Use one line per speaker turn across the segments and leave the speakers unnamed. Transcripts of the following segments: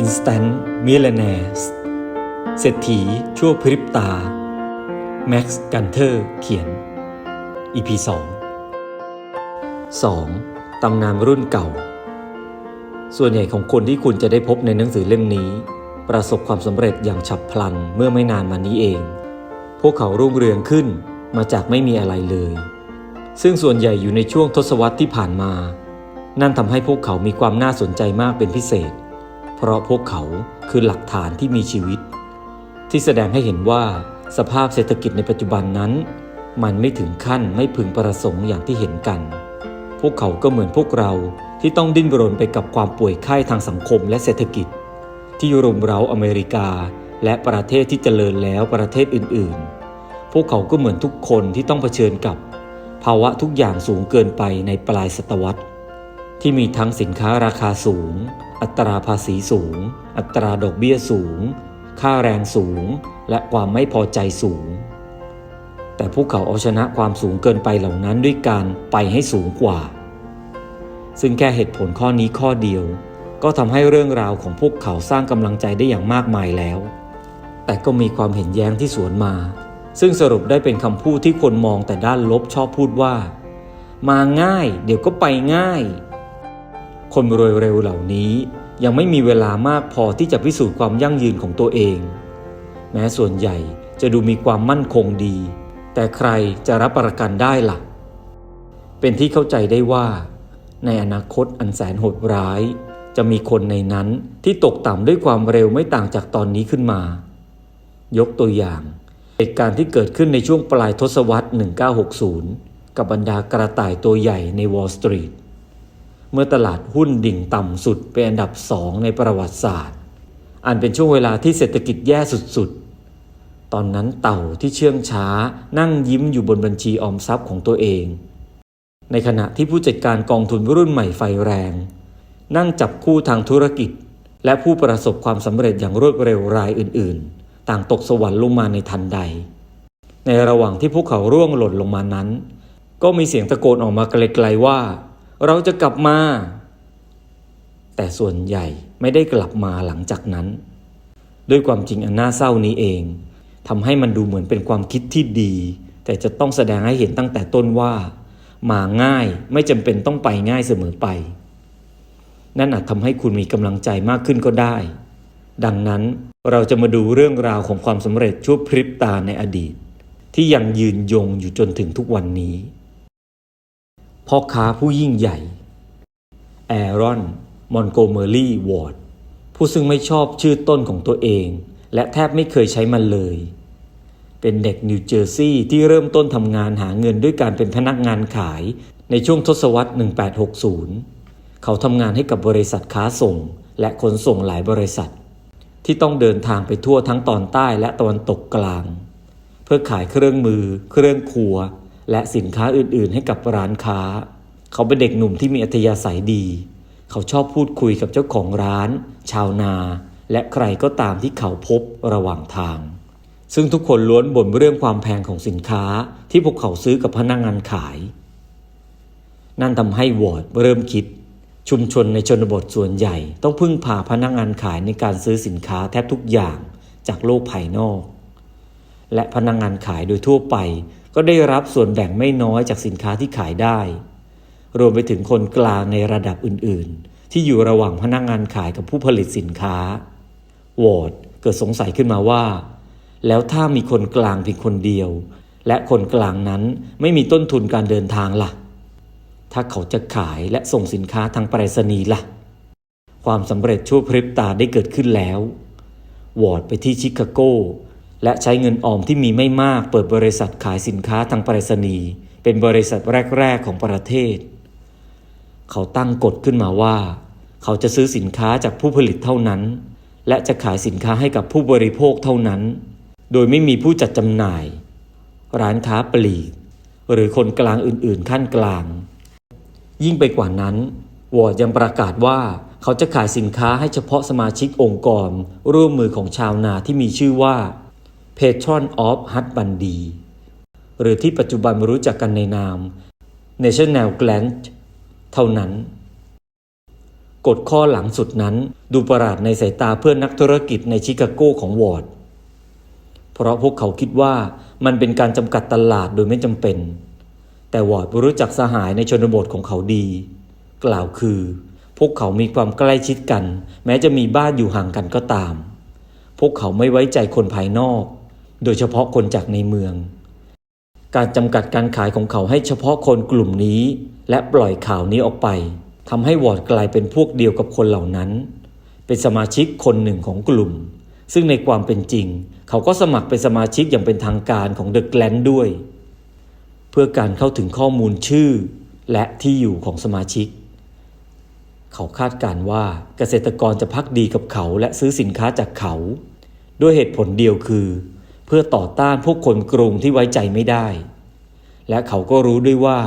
Instant Millionaires เศรษฐีชั่วพริบตา แม็กซ์กันเทอร์เขียน EP 2 2. ตำนานรุ่นเก่า ส่วนใหญ่ของคนที่คุณจะได้พบในหนังสือเล่มนี้ ประสบความสำเร็จอย่างฉับพลันเมื่อไม่นานมานี้เอง พวกเขารุ่งเรืองขึ้นมาจากไม่มีอะไรเลย ซึ่งส่วนใหญ่อยู่ในช่วงทศวรรษที่ผ่านมา นั่นทำให้พวกเขามีความน่าสนใจมากเป็นพิเศษ ราะพวกเขาคือหลักฐานที่มีชีวิต ที่แสดงให้เห็นว่าสภาพเศรษฐกิจในปัจจุบันนั้น มันไม่ถึงขั้นไม่พึงประสงค์อย่างที่เห็นกัน พวกเขาก็เหมือนพวกเราที่ต้องดิ้นรนไปกับความป่วยไข้ทางสังคมและเศรษฐกิจ ที่รุมเร้าอเมริกา และประเทศที่เจริญแล้วประเทศอื่น ๆ พวกเขาก็เหมือนทุกคนที่ต้องเผชิญกับ ภาวะทุกอย่างสูงเกินไปในปลายศตวรรษ ที่มีทั้งสินค้าราคาสูง อัตราภาษีสูง อัตราดอกเบี้ยสูง ค่าแรงสูง และความไม่พอใจสูง แต่พวกเขาเอาชนะความสูงเกินไปเหล่านั้นด้วยการไปให้สูงกว่า ซึ่งแค่เหตุผลข้อนี้ข้อเดียว ก็ทำให้เรื่องราวของพวกเขาสร้างกำลังใจได้อย่างมากมายแล้ว แต่ก็มีความเห็นแย้งที่สวนมา ซึ่งสรุปได้เป็นคำพูดที่คนมองแต่ด้านลบชอบพูดว่า มาง่าย เดี๋ยวก็ไปง่าย คนรวยเร็วเหล่านี้ ยังไม่มีเวลามากพอที่จะพิสูจน์ความยั่งยืนของตัวเอง แม้ส่วนใหญ่จะดูมีความมั่นคงดี แต่ใครจะรับประกันได้ล่ะ เป็นที่เข้าใจได้ว่า ในอนาคตอันแสนโหดร้าย จะมีคนในนั้นที่ตกต่ำด้วยความเร็วไม่ต่างจากตอนนี้ขึ้นมา ยกตัวอย่างเหตุการณ์ที่เกิดขึ้นในช่วงปลายทศวรรษ 1960 กับบรรดากระต่ายตัวใหญ่ในวอลล์สตรีท เมื่อตลาดหุ้นดิ่งต่ำสุดเป็นอันดับสองในประวัติศาสตร์ อันเป็นช่วงเวลาที่เศรษฐกิจแย่สุดๆ ตอนนั้นเต่าที่เชื่องช้านั่งยิ้มอยู่บนบัญชีออมทรัพย์ของตัวเอง ในขณะที่ผู้จัดการกองทุนรุ่นใหม่ไฟแรง นั่งจับคู่ทางธุรกิจ และผู้ประสบความสำเร็จอย่างรวดเร็วรายอื่นๆ ต่างตกสวรรค์ลงมาในทันใด ในระหว่างที่พวกเขาร่วงหล่นลงมานั้น ก็มีเสียงตะโกนออกมาไกลๆว่า เราจะกลับมา แต่ส่วนใหญ่ไม่ได้กลับมาหลังจากนั้น ด้วยความจริงอันน่าเศร้านี้เองทำให้มันดูเหมือนเป็นความคิดที่ดี แต่จะต้องแสดงให้เห็นตั้งแต่ต้นว่า มาง่ายไม่จำเป็นต้องไปง่ายเสมอไป นั่นอาจทำให้คุณมีกำลังใจมากขึ้นก็ได้ ดังนั้นเราจะมาดูเรื่องราวของความสำเร็จชั่วพริบตาในอดีต ที่ยังยืนยงอยู่จนถึงทุกวันนี้ พ่อค้าผู้ยิ่งใหญ่ แอรอน มอนโกเมอรี่ วอร์ด ผู้ซึ่งไม่ชอบชื่อต้นของตัวเอง และแทบไม่เคยใช้มันเลย เป็นเด็กนิวเจอร์ซีย์ที่เริ่มต้นทำงานหาเงินด้วยการเป็นพนักงานขายในช่วงทศวรรษ 1860 เขาทำงานให้กับบริษัทค้าส่ง และขนส่งหลายบริษัท ที่ต้องเดินทางไปทั่วทั้งตอนใต้และตะวันตกกลาง เพื่อขายเครื่องมือ เครื่องครัว และสินค้าอื่นๆ ให้กับร้านค้า เขาเป็นเด็กหนุ่มที่มีอัธยาศัยดี เขาชอบพูดคุยกับเจ้าของร้าน ชาวนา และใครก็ตามที่เขาพบระหว่างทาง ซึ่งทุกคนล้วนบ่นเรื่องความแพงของสินค้าที่พวกเขาซื้อกับพนักงงานขาย นั่นทำให้วอร์ดเริ่มคิด ชุมชนในชนบทส่วนใหญ่ ต้องพึ่งพาพนักงานขายในการซื้อสินค้าแทบทุกอย่างจากโลกภายนอก และพนักงานขายโดยทั่วไป ก็ได้รับส่วนแบ่งไม่น้อยจากสินค้าที่ขายได้ รวมไปถึงคนกลางในระดับอื่นๆ ที่อยู่ระหว่างพนักงานขายกับผู้ผลิตสินค้าวอร์ดเกิดสงสัยขึ้นมาว่า แล้วถ้ามีคนกลางเพียงคนเดียว และคนกลางนั้นไม่มีต้นทุนการเดินทางล่ะ ถ้าเขาจะขายและส่งสินค้าทางไปรษณีย์ล่ะ ความสำเร็จชั่วพริบตาได้เกิดขึ้นแล้ว วอร์ดไปที่ชิคาโก และใช้เงินออมที่มีไม่มากเปิดบริษัทขายสินค้าทางไปรษณีย์เป็นบริษัทแรก ๆ ของประเทศ เขาตั้งกฎขึ้นมาว่า เขาจะซื้อสินค้าจากผู้ผลิตเท่านั้น และจะขายสินค้าให้กับผู้บริโภคเท่านั้น โดยไม่มีผู้จัดจำหน่าย ร้านค้าปลีก หรือคนกลางอื่นๆขั้นกลาง ยิ่งไปกว่านั้นวอร์ดยังประกาศว่าเขาจะขายสินค้าให้เฉพาะสมาชิกองค์กร ร่วมมือของชาวนาที่มีชื่อว่า Patron of h u t b u n d y หรือที่ปัจจุบันรู้จักกันในนาม National Grant เท่านั้น กฎข้อหลังสุดนั้นดูประหลาดในสายตาเพื่อนนักธุรกิจในชิคาโกของวอร์ด เพราะพวกเขาคิดว่ามันเป็นการจำกัดตลาดโดยไม่จำเป็น แต่วอร์ดรู้จักสหายในชนบทของเขาดี กล่าวคือ พวกเขามีความใกล้ชิดกัน แม้จะมีบ้านอยู่ห่างกันก็ตาม พวกเขาไม่ไว้ใจคนภายนอก โดยเฉพาะคนจากในเมือง การจำกัดการขายของเขาให้เฉพาะคนกลุ่มนี้ และปล่อยข่าวนี้ออกไปทำให้วอร์ดกลายเป็นพวกเดียวกับคนเหล่านั้น เป็นสมาชิกคนหนึ่งของกลุ่ม ซึ่งในความเป็นจริง เขาก็สมัครเป็นสมาชิกอย่างเป็นทางการของเดอะแกลนด้วย เพื่อการเข้าถึงข้อมูลชื่อ และที่อยู่ของสมาชิก เขาคาดการณ์ว่าเกษตรกรจะพักดีกับเขาและซื้อสินค้าจากเขา ด้วยเหตุผลเดียวคือ เพื่อต่อต้านพวกคนกรุงที่ไว้ใจไม่ได้ และเขาก็รู้ด้วยว่า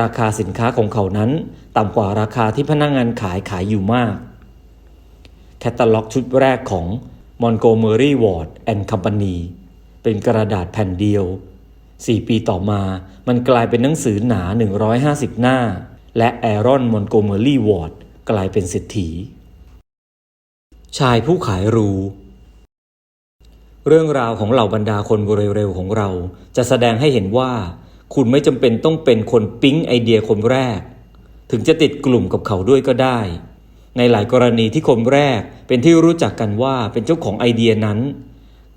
ราคาสินค้าของเขานั้นต่ำกว่าราคาที่พนักงงานขายขายอยู่มาก แคตตาล็อกชุดแรกของ Montgomery Ward and Company เป็นกระดาษแผ่นเดียว 4 ปีต่อมามันกลายเป็นหนังสือหนา 150 หน้า และแอรอนมอนโกเมอรี่วอร์ดกลายเป็นเศรษฐีชายผู้ขายรู เรื่องราวของเหล่าบรรดาคนเร็วๆของเรา จะแสดงให้เห็นว่า คุณไม่จำเป็นต้องเป็นคนปิ๊งไอเดียคนแรก ถึงจะติดกลุ่มกับเขาด้วยก็ได้ ในหลายกรณีที่คนแรกเป็นที่รู้จักกันว่าเป็นเจ้าของไอเดียนั้น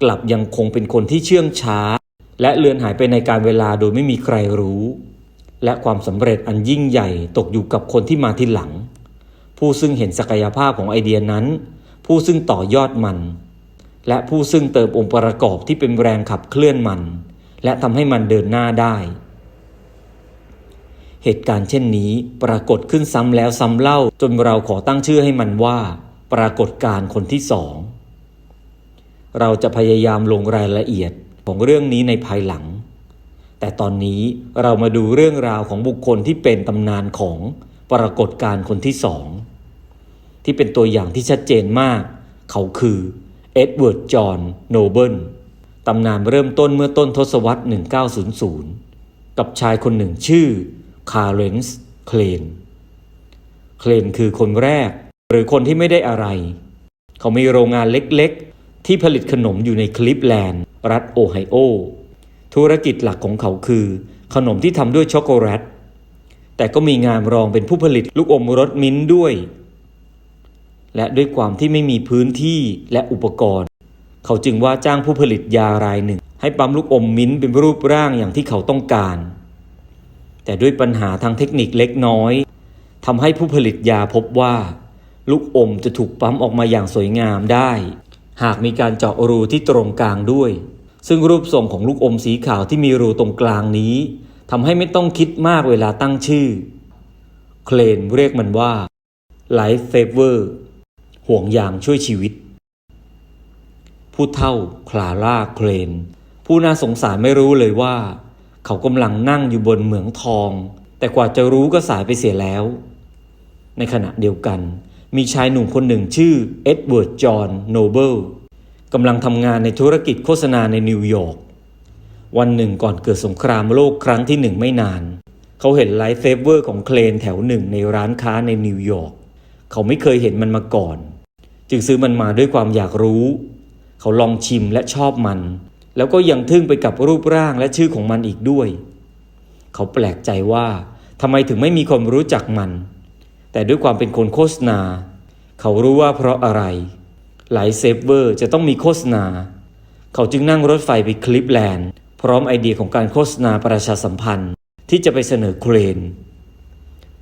กลับยังคงเป็นคนที่เชื่องช้า และเลือนหายไปในการเวลาโดยไม่มีใครรู้ และความสำเร็จอันยิ่งใหญ่ตกอยู่กับคนที่มาทีหลัง ผู้ซึ่งเห็นศักยภาพของไอเดียนั้น ผู้ซึ่งต่อยอดมัน และผู้ซึ่งเติมองค์ประกอบที่เป็นแรงขับเคลื่อนมัน และทำให้มันเดินหน้าได้ เหตุการณ์เช่นนี้ปรากฏขึ้นซ้ำแล้วซ้ำเล่าจนเราขอตั้งชื่อให้มันว่า ปรากฏการณ์คนที่สองเราจะพยายามลงรายละเอียดของเรื่องนี้ในภายหลัง แต่ตอนนี้เรามาดูเรื่องราวของบุคคลที่เป็นตำนานของปรากฏการณ์คนที่สองที่เป็นตัวอย่างที่ชัดเจนมาก เขาคือ เอ็ดเวิร์ด จอห์น โนเบิลตำนานเริ่มต้นเมื่อต้นทศวรรษ 1900 กับชายคนหนึ่งชื่อ คาร์เรนส์ เคลน เคลนคือคนแรก หรือคนที่ไม่ได้อะไร เขามีโรงงานเล็กๆ ที่ผลิตขนมอยู่ในคลิฟแลนด์ รัฐโอไฮโอ ธุรกิจหลักของเขาคือ ขนมที่ทำด้วยช็อกโกแลต แต่ก็มีงานรองเป็นผู้ผลิตลูกอมรสมิ้นท์ด้วย และด้วยความที่ไม่มีพื้นที่และอุปกรณ์ เขาจึงว่าจ้างผู้ผลิตยารายหนึ่ง ให้ปั๊มลูกอมมิ้นท์เป็นรูปร่างอย่างที่เขาต้องการ แต่ด้วยปัญหาทางเทคนิคเล็กน้อยทำให้ผู้ผลิตยาพบว่า ลูกอมจะถูกปั๊มออกมาอย่างสวยงามได้ หากมีการเจาะรูที่ตรงกลางด้วย ซึ่งรูปทรงของลูกอมสีขาวที่มีรูตรงกลางนี้ทำให้ไม่ต้องคิดมากเวลาตั้งชื่อ เคลนเรียกมันว่า Life Favor ห่วงยางช่วยชีวิต ผู้เท่าคลาร่าเคลนผู้น่าสงสารไม่รู้เลยว่า เขากำลังนั่งอยู่บนเหมืองทอง แต่กว่าจะรู้ก็สายไปเสียแล้ว ในขณะเดียวกัน มีชายหนุ่มคนหนึ่งชื่อเอ็ดเวิร์ดจอห์นโนเบิลกำลังทำงานในธุรกิจโฆษณาในนิวยอร์กวันหนึ่งก่อนเกิดสงครามโลกครั้งที่หนึ่งไม่นาน เขาเห็นไลฟ์เฟเวอร์ของเคลนแถวหนึ่งในร้านค้าในนิวยอร์กเขาไม่เคยเห็นมันมาก่อน จึงซื้อมันมาด้วยความอยากรู้ เขาลองชิมและชอบมัน แล้วก็ยังทึ่งไปกับรูปร่างและชื่อของมันอีกด้วย เขาแปลกใจว่าทำไมถึงไม่มีคนรู้จักมัน แต่ด้วยความเป็นคนโฆษณา เขารู้ว่าเพราะอะไร หลายเซฟเวอร์จะต้องมีโฆษณา เขาจึงนั่งรถไฟไปคลิปแลนด์ พร้อมไอเดียของการโฆษณาประชาสัมพันธ์ที่จะไปเสนอเครน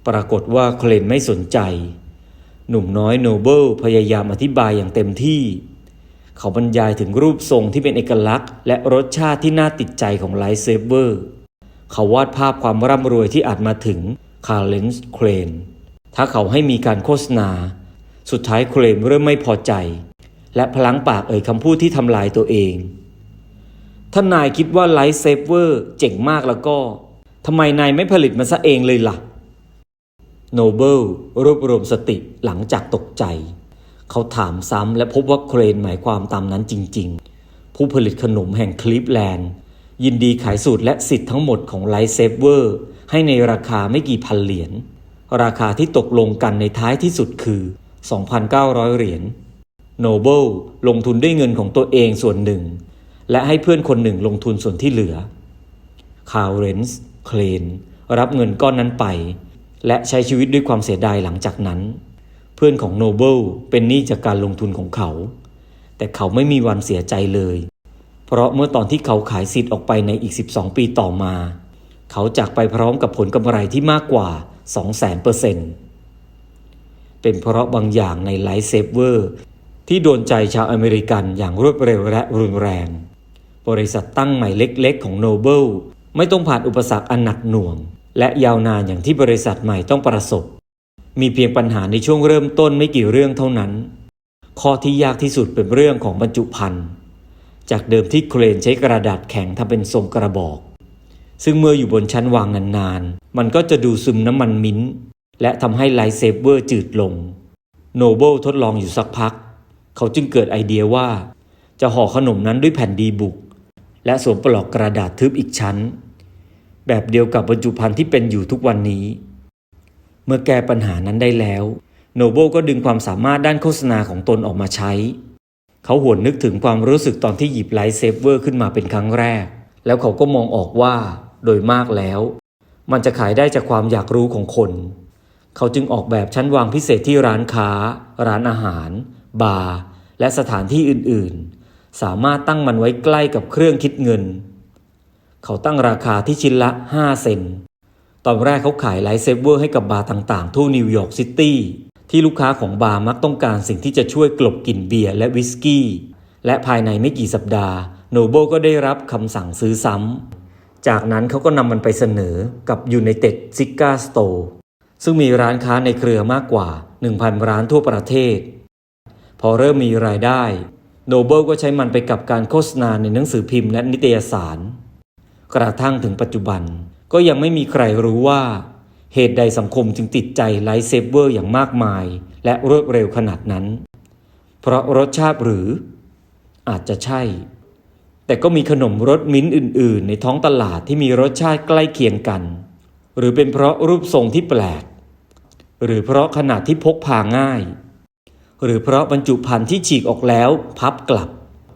ปรากฏว่าเครนไม่สนใจ หนุ่มน้อยโนเบิลพยายามอธิบายอย่างเต็มที่ เขาบรรยายถึงรูปทรงที่เป็นเอกลักษณ์ และรสชาติที่น่าติดใจของไลท์เซฟเวอร์ เขาวาดภาพความร่ำรวยที่อาจมาถึงคาร์เลนส์เครน ถ้าเขาให้มีการโฆษณา สุดท้ายเครนเริ่มไม่พอใจ และพลังปากเอ่ยคำพูดที่ทำลายตัวเอง ถ้านายคิดว่าไลท์เซฟเวอร์เจ๋งมากแล้วก็ทำไมนายไม่ผลิตมันซะเองเลยล่ะ โนเบิลรวบรวมสติหลังจากตกใจ เขาถามซ้ำและพบว่าเครนหมายความตามนั้นจริง ๆ ผู้ผลิตขนมแห่งคลิฟแลนด์ ยินดีขายสูตรและสิทธิ์ทั้งหมดของไลท์เซเวอร์ให้ในราคาไม่กี่พันเหรียญ ราคาที่ตกลงกันในท้ายที่สุดคือ 2,900 เหรียญโนเบิลลงทุนด้วยเงินของตัวเองส่วนหนึ่ง และให้เพื่อนคนหนึ่งลงทุนส่วนที่เหลือคาร์เรนส์เคลนรับเงินก้อนนั้นไป และใช้ชีวิตด้วยความเสียดายหลังจากนั้น เพื่อนของโนเบิลเป็นหนี้จากการลงทุนของเขา แต่เขาไม่มีวันเสียใจเลย เพราะเมื่อตอนที่เขาขายสิทธิ์ออกไปในอีก 12 ปีต่อมา เขาจากไปพร้อมกับผลกำไรที่มากกว่า 200,000เปอร์เซ็นต์เป็นเพราะบางอย่างในไลฟ์เซฟเวอร์ที่โดนใจชาวอเมริกันอย่างรวดเร็วและรุนแรง บริษัทตั้งใหม่เล็กๆ ของโนเบิลไม่ต้องผ่านอุปสรรคอันหนักหน่วง และยาวนานอย่างที่บริษัทใหม่ต้องประสบ มีเพียงปัญหาในช่วงเริ่มต้นไม่กี่เรื่องเท่านั้น ข้อที่ยากที่สุดเป็นเรื่องของบรรจุภัณฑ์ จากเดิมที่เครนใช้กระดาษแข็งทำเป็นทรงกระบอก ซึ่งเมื่ออยู่บนชั้นวางนานๆ มันก็จะดูซึมน้ำมันมิ้นท์และทำให้ไลท์เซเวอร์จืดลง โนเบิลทดลองอยู่สักพัก เขาจึงเกิดไอเดียว่า จะห่อขนมนั้นด้วยแผ่นดีบุก และสวมปลอกกระดาษทึบอีกชั้น แบบเดียวกับบรรจุภัณฑ์ที่เป็นอยู่ทุกวันนี้ เมื่อแก้ปัญหานั้นได้แล้วโนเบิลก็ดึงความสามารถด้านโฆษณาของตนออกมาใช้ เขาหวนนึกถึงความรู้สึกตอนที่หยิบไลท์เซฟเวอร์ขึ้นมาเป็นครั้งแรก แล้วเขาก็มองออกว่า โดยมากแล้ว มันจะขายได้จากความอยากรู้ของคน เขาจึงออกแบบชั้นวางพิเศษที่ร้านค้า ร้านอาหาร บาร์ และสถานที่อื่น ๆ สามารถตั้งมันไว้ใกล้กับเครื่องคิดเงิน เขาตั้งราคาที่ชิ้นละ 5 เซนตอนแรกเขาขายไลท์เซเวอร์ให้กับบาร์ต่างๆ ทั่วนิวยอร์กซิตี้ที่ลูกค้าของบาร์มักต้องการสิ่งที่จะช่วยกลบกลิ่นเบียร์และวิสกี้ และภายในไม่กี่สัปดาห์ โนเบิลก็ได้รับคำสั่งซื้อซ้ำ จากนั้นเขาก็นำมันไปเสนอกับ United Cigar Store ซึ่งมีร้านค้าในเครือมากกว่า 1,000 ร้านทั่วประเทศ พอเริ่มมีรายได้ โนเบิลก็ใช้มันไปกับการโฆษณาในหนังสือพิมพ์และนิตยสาร กระทั่งถึงปัจจุบัน ก็ยังไม่มีใครรู้ว่า เหตุใดสังคมจึงติดใจไลท์เซฟเวอร์อย่างมากมาย และรวดเร็วขนาดนั้น เพราะรสชาติหรือ อาจจะใช่ แต่ก็มีขนมรสมิ้นท์อื่น ๆ ในท้องตลาดที่มีรสชาติใกล้เคียงกัน หรือเป็นเพราะรูปทรงที่แปลก หรือเพราะขนาดที่พกพาง่าย หรือเพราะบรรจุภัณฑ์ที่ฉีกออกแล้วพับกลับ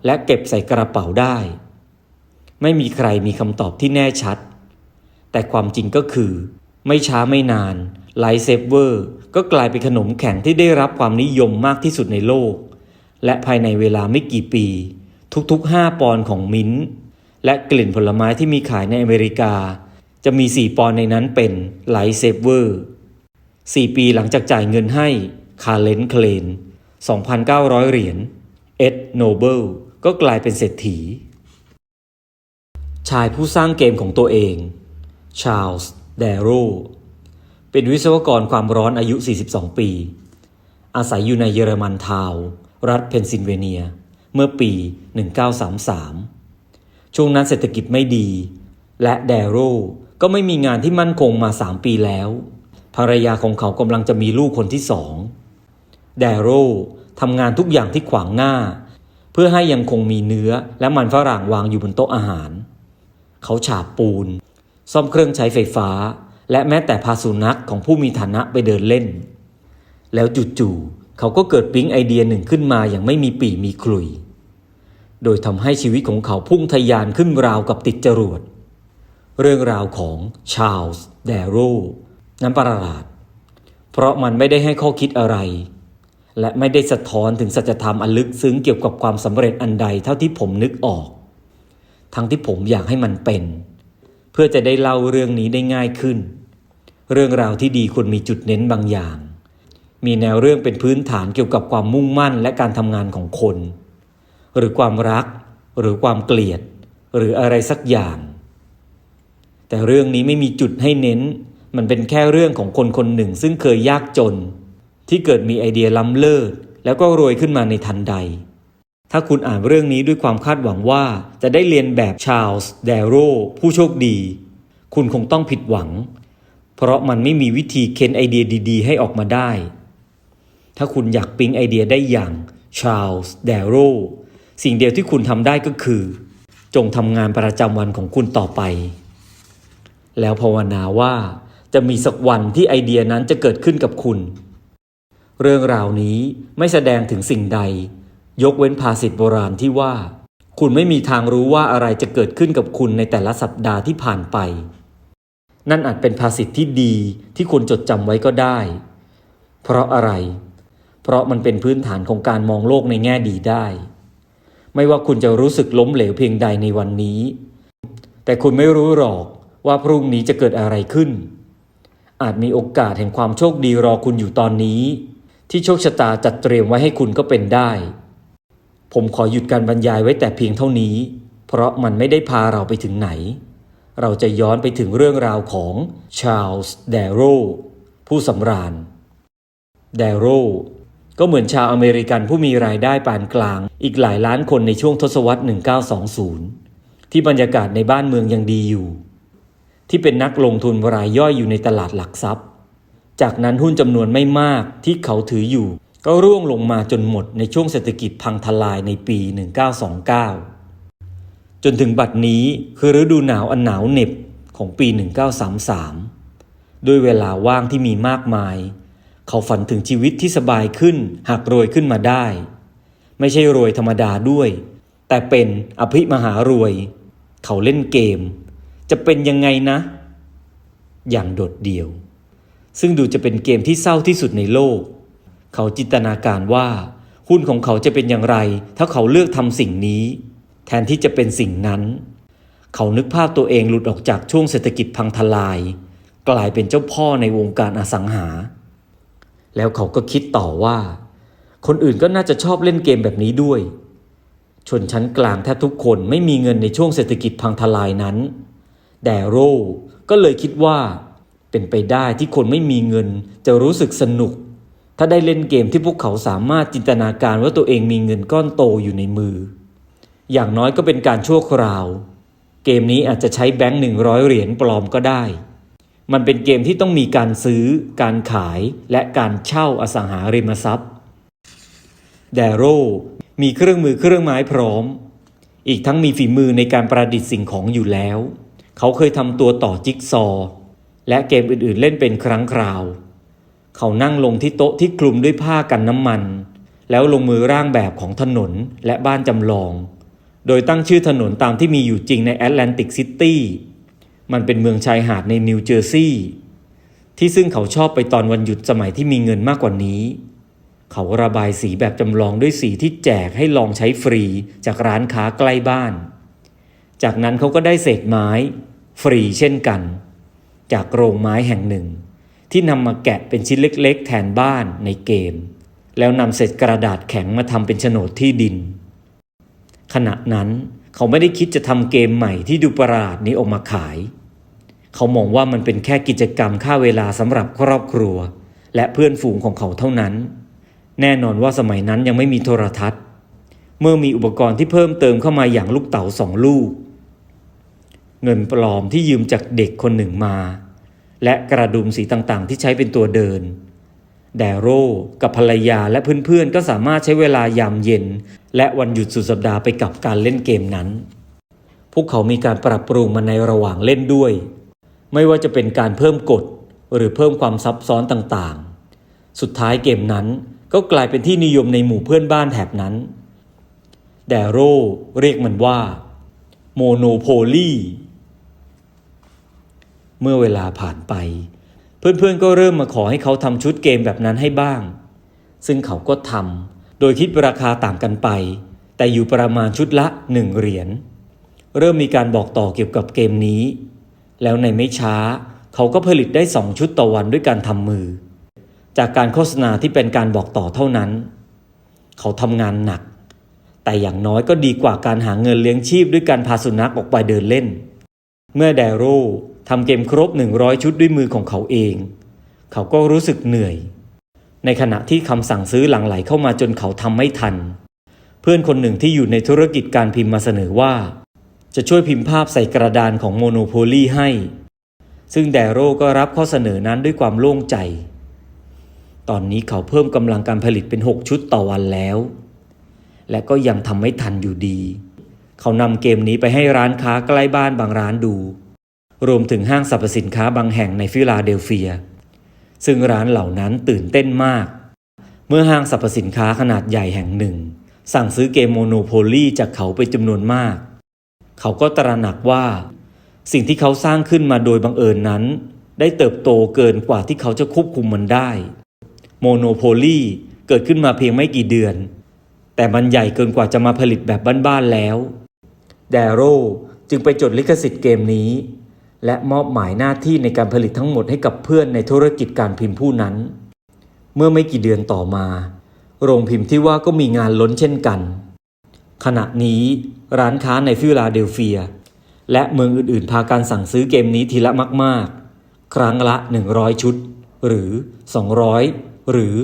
และเก็บใส่กระเป๋าได้ ไม่มีใครมีคำตอบที่แน่ชัด แต่ความจริงก็คือ ไม่ช้าไม่นานไลท์เซฟเวอร์ก็กลายเป็นขนมแข็งที่ได้รับความนิยมมากที่สุดในโลก และภายในเวลาไม่กี่ปี ทุกๆ 5 ปอนด์ของมิ้นท์และกลิ่นผลไม้ที่มีขายในอเมริกา จะมี 4 ปอนด์ในนั้นเป็นไลท์เซฟเวอร์4ปีหลังจากจ่ายเงินให้คาเลนเคลน 2,900 เหรียญเอ็ดโนเบิลก็กลายเป็นเศรษฐี ชายผู้สร้างเกมของตัวเอง ชาร์ลส์เดโรเป็นวิศวกรความร้อนอายุ 42 ปี อาศัยอยู่ในเยอรมันทาวน์รัฐเพนซิลเวเนีย เมื่อปี 1933 ช่วงนั้นเศรษฐกิจไม่ดี และเดโรก็ไม่มีงานที่มั่นคงมา 3 ปีแล้ว ภรรยาของเขากำลังจะมีลูกคนที่สองแดโรทำงานทุกอย่างที่ขวางหน้า เพื่อให้ยังคงมีเนื้อและมันฝรั่งวางอยู่บนโต๊ะอาหาร เขาฉาบปูน ซ่อมเครื่องใช้ไฟฟ้า และแม้แต่พาสุนัขของผู้มีฐานะไปเดินเล่น แล้วจู่ๆเขาก็เกิดปิ๊งไอเดียหนึ่งขึ้นมาอย่างไม่มีปีมีคลุย โดยทำให้ชีวิตของเขาพุ่งทะยานขึ้นราวกับติดจรวดเรื่องราวของชาลส์เดโรนั้นประหลาด เพราะมันไม่ได้ให้ข้อคิดอะไร และไม่ได้สะท้อนถึงสัจธรรมอันลึกซึ้งเกี่ยวกับความสำเร็จอันใดเท่าที่ผมนึกออก ทั้งที่ผมอยากให้มันเป็น เพื่อจะได้เล่าเรื่องนี้ได้ง่ายขึ้น เรื่องราวที่ดีควรมีจุดเน้นบางอย่าง มีแนวเรื่องเป็นพื้นฐานเกี่ยวกับความมุ่งมั่นและการทำงานของคน หรือความรัก หรือความเกลียด หรืออะไรสักอย่าง แต่เรื่องนี้ไม่มีจุดให้เน้น มันเป็นแค่เรื่องของคนคนหนึ่งซึ่งเคยยากจน ที่เกิดมีไอเดียล้ำเลิศแล้วก็รวยขึ้นมาในทันใด ถ้าคุณอ่านเรื่องนี้ด้วยความคาดหวังว่าจะได้เรียนแบบชาร์ลส์เดโรผู้โชคดี คุณคงต้องผิดหวัง เพราะมันไม่มีวิธีเค้นไอเดียดี ๆ ให้ออกมาได้ ถ้าคุณอยากปิ๊งไอเดียได้อย่างชาร์ลส์เดโรสิ่งเดียวที่คุณทำได้ก็คือ จงทำงานประจำวันของคุณต่อไป แล้วภาวนาว่าจะมีสักวันที่ไอเดียนั้นจะเกิดขึ้นกับคุณ เรื่องราวนี้ไม่แสดงถึงสิ่งใด ยกเว้นภาษิตโบราณที่ว่า คุณไม่มีทางรู้ว่าอะไรจะเกิดขึ้นกับคุณในแต่ละสัปดาห์ที่ผ่านไป นั่นอาจเป็นภาษิตที่ดีที่คุณจดจำไว้ก็ได้ เพราะอะไร เพราะมันเป็นพื้นฐานของการมองโลกในแง่ดีได้ ไม่ว่าคุณจะรู้สึกล้มเหลวเพียงใดในวันนี้ แต่คุณไม่รู้หรอกว่าพรุ่งนี้จะเกิดอะไรขึ้น อาจมีโอกาสแห่งความโชคดีรอคุณอยู่ตอนนี้ ที่โชคชะตาจัดเตรียมไว้ให้คุณก็เป็นได้ ผมขอหยุดการบรรยายไว้แต่เพียงเท่านี้ เพราะมันไม่ได้พาเราไปถึงไหน เราจะย้อนไปถึงเรื่องราวของชาร์ลส์เดโรผู้สำราญเดโรก็เหมือนชาวอเมริกันผู้มีรายได้ปานกลาง อีกหลายล้านคนในช่วงทศวรรษ 1920 ที่บรรยากาศในบ้านเมืองยังดีอยู่ ที่เป็นนักลงทุนรายย่อยอยู่ในตลาดหลักทรัพย์ จากนั้นหุ้นจำนวนไม่มากที่เขาถืออยู่ ก็ร่วงลงมาจนหมดในช่วงเศรษฐกิจพังทลายในปี 1929 จนถึงบัดนี้คือฤดูหนาวอันหนาวเหน็บของปี 1933 ด้วยเวลาว่างที่มีมากมาย เขาฝันถึงชีวิตที่สบายขึ้นหากรวยขึ้นมาได้ ไม่ใช่รวยธรรมดาด้วย แต่เป็นอภิมหารวย เขาเล่นเกม จะเป็นยังไงนะ อย่างโดดเดี่ยว ซึ่งดูจะเป็นเกมที่เศร้าที่สุดในโลก เขาจินตนาการว่า หุ้นของเขาจะเป็นอย่างไร ถ้าเขาเลือกทำสิ่งนี้ แทนที่จะเป็นสิ่งนั้น เขานึกภาพตัวเองหลุดออกจากช่วงเศรษฐกิจพังทลาย กลายเป็นเจ้าพ่อในวงการอสังหา แล้วเขาก็คิดต่อว่า คนอื่นก็น่าจะชอบเล่นเกมแบบนี้ด้วย ชนชั้นกลางแทบทุกคนไม่มีเงินในช่วงเศรษฐกิจพังทลายนั้น แดโร่ก็เลยคิดว่าเป็นไปได้ที่คนไม่มีเงินจะรู้สึกสนุก ถ้าได้เล่นเกมที่พวกเขาสามารถจินตนาการว่าตัวเองมีเงินก้อนโตอยู่ในมือ อย่างน้อยก็เป็นการชั่วคราว เกมนี้อาจจะใช้แบงค์หนึ่งร้อยเหรียญปลอมก็ได้ มันเป็นเกมที่ต้องมีการซื้อ การขายและการเช่าอสังหาริมทรัพย์แดโร่มีเครื่องมือเครื่องไม้พร้อม อีกทั้งมีฝีมือในการประดิษฐ์สิ่งของอยู่แล้ว เขาเคยทำตัวต่อจิ๊กซอว์และเกมอื่นๆเล่นเป็นครั้งคราว เขานั่งลงที่โต๊ะที่คลุมด้วยผ้ากันน้ำมัน แล้วลงมือร่างแบบของถนนและบ้านจำลอง โดยตั้งชื่อถนนตามที่มีอยู่จริงในแอตแลนติกซิตี้มันเป็นเมืองชายหาดในนิวเจอร์ซีย์ที่ซึ่งเขาชอบไปตอนวันหยุดสมัยที่มีเงินมากกว่านี้ เขาระบายสีแบบจำลองด้วยสีที่แจกให้ลองใช้ฟรีจากร้านค้าใกล้บ้าน จากนั้นเขาก็ได้เศษไม้ ฟรีเช่นกัน จากโรงไม้แห่งหนึ่ง ที่นำมาแกะเป็นชิ้นเล็กๆ แทนบ้านในเกม แล้วนำเศษกระดาษแข็งมาทำเป็นโฉนดที่ดิน ขณะนั้นเขาไม่ได้คิดจะทำเกมใหม่ที่ดูประหลาดนี้ออกมาขาย เขามองว่ามันเป็นแค่กิจกรรมค่าเวลาสำหรับครอบครัว และเพื่อนฝูงของเขาเท่านั้น แน่นอนว่าสมัยนั้นยังไม่มีโทรทัศน์ เมื่อมีอุปกรณ์ที่เพิ่มเติมเข้ามาอย่างลูกเต๋าสองลูก เงินปลอมที่ยืมจากเด็กคนหนึ่งมา และกระดุมสีต่างๆ ที่ใช้เป็นตัวเดิน แดโร่กับภรรยาและเพื่อนๆ ก็สามารถใช้เวลายามเย็น และวันหยุดสุดสัปดาห์ไปกับการเล่นเกมนั้น พวกเขามีการปรับปรุงมันในระหว่างเล่นด้วย ไม่ว่าจะเป็นการเพิ่มกฎหรือเพิ่มความซับซ้อนต่างๆ สุดท้ายเกมนั้นก็กลายเป็นที่นิยมในหมู่เพื่อนบ้านแถบนั้น แดโร่เรียกมันว่า โมโนโพลี เมื่อเวลาผ่านไป เพื่อนๆก็เริ่มมาขอให้เขาทำชุดเกมแบบนั้นให้บ้าง ซึ่งเขาก็ทำโดยคิดราคาต่างกันไป แต่อยู่ประมาณชุดละหนึ่งเหรียญเริ่มมีการบอกต่อเกี่ยวกับเกมนี้ แล้วในไม่ช้า เขาก็ผลิตได้สองชุดต่อวันด้วยการทำมือ จากการโฆษณาที่เป็นการบอกต่อเท่านั้น เขาทำงานหนัก แต่อย่างน้อยก็ดีกว่าการหาเงินเลี้ยงชีพด้วยการพาสุนัขออกไปเดินเล่น เมื่อแดโร่ ทำเกมครบ 100 ชุดด้วยมือของเขาเอง เขาก็รู้สึกเหนื่อย ในขณะที่คำสั่งซื้อหลั่งไหลเข้ามาจนเขาทำไม่ทัน เพื่อนคนหนึ่งที่อยู่ในธุรกิจการพิมพ์มาเสนอว่า จะช่วยพิมพ์ภาพใส่กระดานของโมโนโพลีให้ ซึ่งแดโร่ก็รับข้อเสนอนั้นด้วยความโล่งใจ ตอนนี้เขาเพิ่มกำลังการผลิตเป็น 6 ชุดต่อวันแล้ว และก็ยังทำไม่ทันอยู่ดี เขานำเกมนี้ไปให้ร้านค้าใกล้บ้านบางร้านดู รวมถึงห้างสรรพสินค้าบางแห่งในฟิลาเดลเฟีย ซึ่งร้านเหล่านั้นตื่นเต้นมาก เมื่อห้างสรรพสินค้าขนาดใหญ่แห่งหนึ่ง สั่งซื้อเกมโมโนโพลีจากเขาไปจำนวนมาก เขาก็ตระหนักว่า สิ่งที่เขาสร้างขึ้นมาโดยบังเอิญนั้น ได้เติบโตเกินกว่าที่เขาจะควบคุมมันได้ โมโนโพลีเกิดขึ้นมาเพียงไม่กี่เดือน แต่มันใหญ่เกินกว่าจะมาผลิตแบบบ้านๆแล้ว แดโรจึงไปจดลิขสิทธิ์เกมนี้ และมอบหมายหน้าที่ในการผลิตทั้งหมดให้กับเพื่อนในธุรกิจการพิมพ์ผู้นั้น เมื่อไม่กี่เดือนต่อมา โรงพิมพ์ที่ว่าก็มีงานล้นเช่นกัน ขณะนี้ร้านค้าในฟิลาเดลเฟีย และเมืองอื่นๆ พาการสั่งซื้อเกมนี้ทีละมาก ๆ ครั้งละ 100 ชุด หรือ 200 หรือ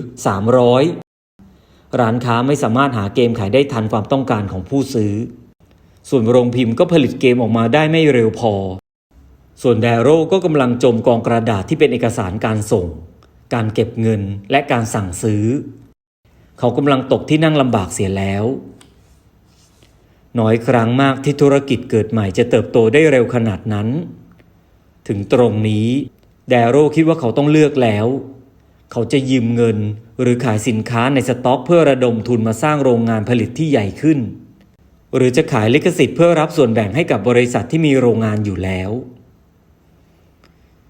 300 ร้านค้าไม่สามารถหาเกมขายได้ทันความต้องการของผู้ซื้อ ส่วนโรงพิมพ์ก็ผลิตเกมออกมาได้ไม่เร็วพอ ส่วนแดโร่ก็กำลังจมกองกระดาษที่เป็นเอกสารการส่ง การเก็บเงินและการสั่งซื้อ เขากำลังตกที่นั่งลำบากเสียแล้ว น้อยครั้งมากที่ธุรกิจเกิดใหม่จะเติบโตได้เร็วขนาดนั้น ถึงตรงนี้แดโร่คิดว่าเขาต้องเลือกแล้ว เขาจะยืมเงินหรือขายสินค้าในสต็อกเพื่อระดมทุนมาสร้างโรงงานผลิตที่ใหญ่ขึ้น หรือจะขายลิขสิทธิ์เพื่อรับส่วนแบ่งให้กับบริษัทที่มีโรงงานอยู่แล้ว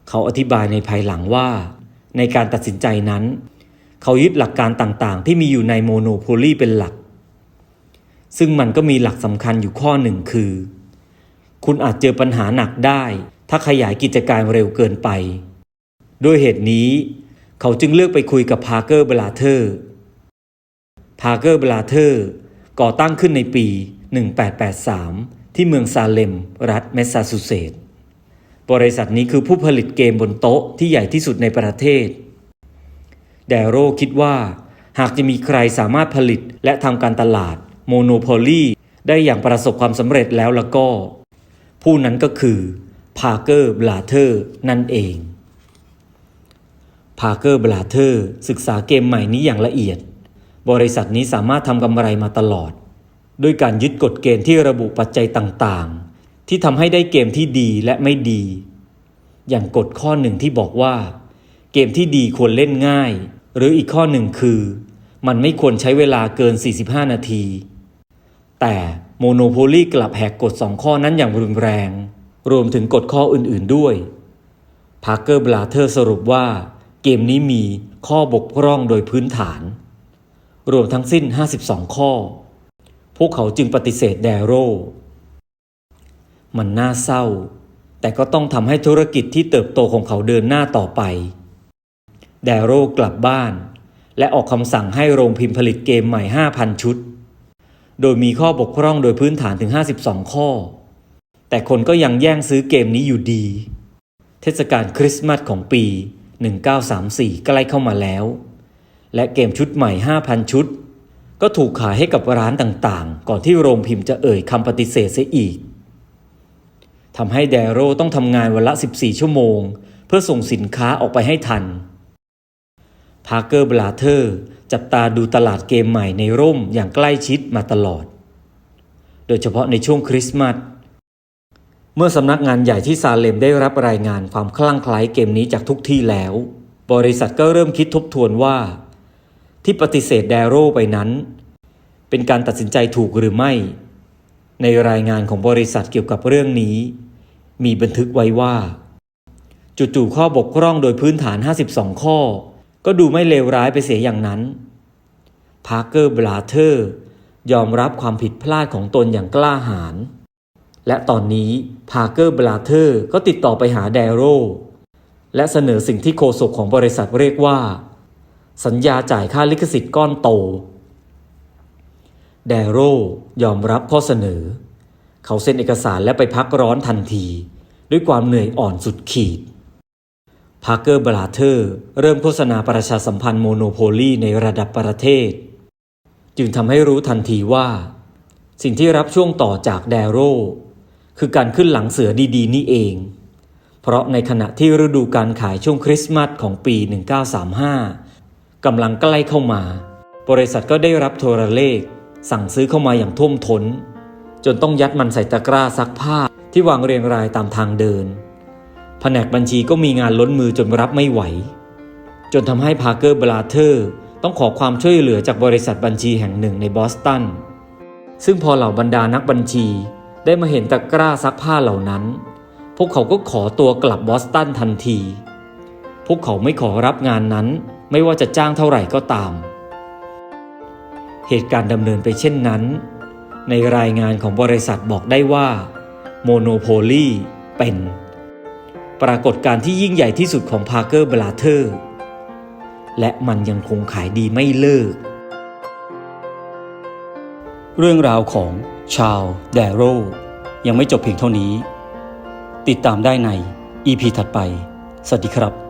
เขาอธิบายในภายหลังว่า ในการตัดสินใจนั้น เขายึดหลักการต่างๆ ที่มีอยู่ในโมโนโพลีเป็นหลัก ซึ่งมันก็มีหลักสำคัญอยู่ข้อหนึ่งคือ คุณอาจเจอปัญหาหนักได้ ถ้าขยายกิจการเร็วเกินไป ด้วยเหตุนี้ เขาจึงเลือกไปคุยกับพาร์เกอร์เบลาเทอร์พาร์เกอร์เบลาเทอร์ก่อตั้งขึ้นในปี 1883 ที่เมืองซาเลม รัฐแมสซาชูเซตส์ บริษัทนี้คือผู้ผลิตเกมบนโต๊ะที่ใหญ่ที่สุดในประเทศ แดโรคิดว่า หากจะมีใครสามารถผลิตและทำการตลาดโมโนโพลีได้อย่างประสบความสำเร็จแล้วแล้วก็ ผู้นั้นก็คือพาร์เกอร์บลาเทอร์นั่นเองพาร์เกอร์บลาเทอร์ศึกษาเกมใหม่นี้อย่างละเอียด บริษัทนี้สามารถทำกำไรมาตลอด ด้วยการยึดกฎเกณฑ์ที่ระบุปัจจัยต่าง ที่ทำให้ได้เกมที่ดีและไม่ดี อย่างกฎข้อหนึ่งที่บอกว่า เกมที่ดีควรเล่นง่าย หรืออีกข้อหนึ่งคือ มันไม่ควรใช้เวลาเกิน 45 นาที แต่โมโนโพลีกลับแหกกฎสองข้อนั้นอย่างรุนแรง รวมถึงกฎข้ออื่นๆด้วยพาร์เกอร์บลาเทอร์สรุปว่า เกมนี้มีข้อบกพร่องโดยพื้นฐาน รวมทั้งสิ้น 52 ข้อ พวกเขาจึงปฏิเสธแดโร มันน่าเศร้า แต่ก็ต้องทำให้ธุรกิจที่เติบโตของเขาเดินหน้าต่อไป แดโรกลับบ้าน และออกคำสั่งให้โรงพิมพ์ผลิตเกมใหม่ 5,000 ชุด โดยมีข้อบกพร่องโดยพื้นฐานถึง 52 ข้อ แต่คนก็ยังแย่งซื้อเกมนี้อยู่ดี เทศกาลคริสต์มาสของปี 1934 ใกล้เข้ามาแล้ว และเกมชุดใหม่ 5,000 ชุด ก็ถูกขายให้กับร้านต่างๆ ก่อนที่โรงพิมพ์จะเอ่ยคำปฏิเสธเสียอีก ทำให้แดโรต้องทำงานวันละ 14 ชั่วโมง เพื่อส่งสินค้าออกไปให้ทัน พาร์เกอร์บลาเทอร์จับตาดูตลาดเกมใหม่ในร่มอย่างใกล้ชิดมาตลอด โดยเฉพาะในช่วงคริสต์มาส เมื่อสำนักงานใหญ่ที่ซาเลมได้รับรายงานความคลั่งไคล้เกมนี้จากทุกที่แล้ว บริษัทก็เริ่มคิดทบทวนว่า ที่ปฏิเสธแดโรไปนั้น เป็นการตัดสินใจถูกหรือไม่ ในรายงานของบริษัทเกี่ยวกับเรื่องนี้ มีบันทึกไว้ว่าจู่ๆข้อบกพร่องโดยพื้นฐาน 52 ข้อ ก็ดูไม่เลวร้ายไปเสียอย่างนั้น พาร์เกอร์บลาเทอร์ ยอมรับความผิดพลาดของตนอย่างกล้าหาญ และตอนนี้พาร์เกอร์บลาเทอร์ก็ติดต่อไปหาแดโรและเสนอสิ่งที่โฆษกของบริษัทเรียกว่า สัญญาจ่ายค่าลิขสิทธิ์ก้อนโต แดโรยอมรับข้อเสนอ เขาเซ็นเอกสารและไปพักร้อนทันที ด้วยความเหนื่อยอ่อนสุดขีดพาร์เกอร์บลาเทอร์เริ่มโฆษณาประชาสัมพันธ์โมโนโพลีในระดับประเทศ จึงทำให้รู้ทันทีว่า สิ่งที่รับช่วงต่อจากแดโรคือการขึ้นหลังเสือดีๆ นี่เอง เพราะในขณะที่ฤดูการขายช่วงคริสต์มาสของปี 1935 กำลังใกล้เข้ามา บริษัทก็ได้รับโทรเลข สั่งซื้อเข้ามาอย่างท่วมท้น จนต้องยัดมันใส่ตะกร้าซักผ้าที่วางเรียงรายตามทางเดิน แผนกบัญชีก็มีงานล้นมือจนรับไม่ไหว จนทำให้พาร์เกอร์บราเธอร์ต้องขอความช่วยเหลือจากบริษัทบัญชีแห่งหนึ่งในบอสตัน ซึ่งพอเหล่าบรรดานักบัญชีได้มาเห็นตะกร้าซักผ้าเหล่านั้น พวกเขาก็ขอตัวกลับบอสตันทันที พวกเขาไม่ขอรับงานนั้นไม่ว่าจะจ้างเท่าไหร่ก็ตาม เหตุการณ์ดำเนินไปเช่นนั้น ในรายงานของบริษัทบอกได้ว่าโมโนโพลีเป็น ปรากฏการณ์ที่ยิ่งใหญ่ที่สุดของพาร์เกอร์บราเธอร์และมันยังคงขายดีไม่เลิก เรื่องราวของชาวแดโรยังไม่จบเพียงเท่านี้ ติดตามได้ใน EP ถัดไป สวัสดีครับ